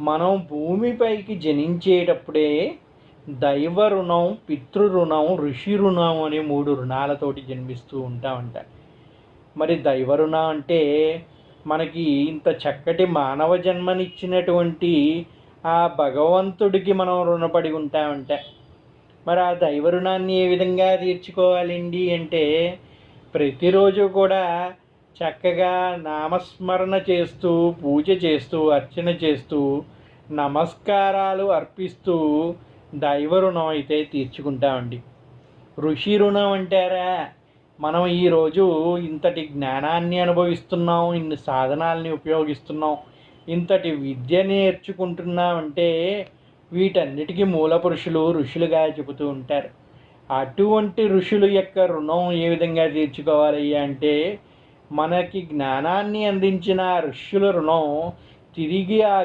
మనం భూమిపైకి జనించేటప్పుడే దైవ రుణం పితృ రుణం ఋషి రుణం అనే మూడు రుణాలతోటి జన్మిస్తూ ఉంటామంట. మరి దైవ రుణం అంటే మనకి ఇంత చక్కటి మానవ జన్మనిచ్చినటువంటి ఆ భగవంతుడికి మనం రుణపడి ఉంటామంట. మరి ఆ దైవ రుణాన్ని ఏ విధంగా తీర్చుకోవాలండి అంటే ప్రతిరోజు కూడా చక్కగా నామస్మరణ చేస్తూ పూజ చేస్తూ అర్చన చేస్తూ నమస్కారాలు అర్పిస్తూ దైవ రుణం అయితే తీర్చుకుంటామండి. ఋషి రుణం అంటారా? మనం ఈరోజు ఇంతటి జ్ఞానాన్ని అనుభవిస్తున్నాం ఇన్ని సాధనాల్ని ఉపయోగిస్తున్నాం ఇంతటి విద్య నేర్చుకుంటున్నామంటే వీటన్నిటికీ మూల పురుషులు ఋషులుగా చెబుతూ ఉంటారు. అటువంటి ఋషుల యొక్క రుణం ఏ విధంగా తీర్చుకోవాలి అంటే మనకి జ్ఞానాన్ని అందించిన ఋషుల రుణం తిరిగి ఆ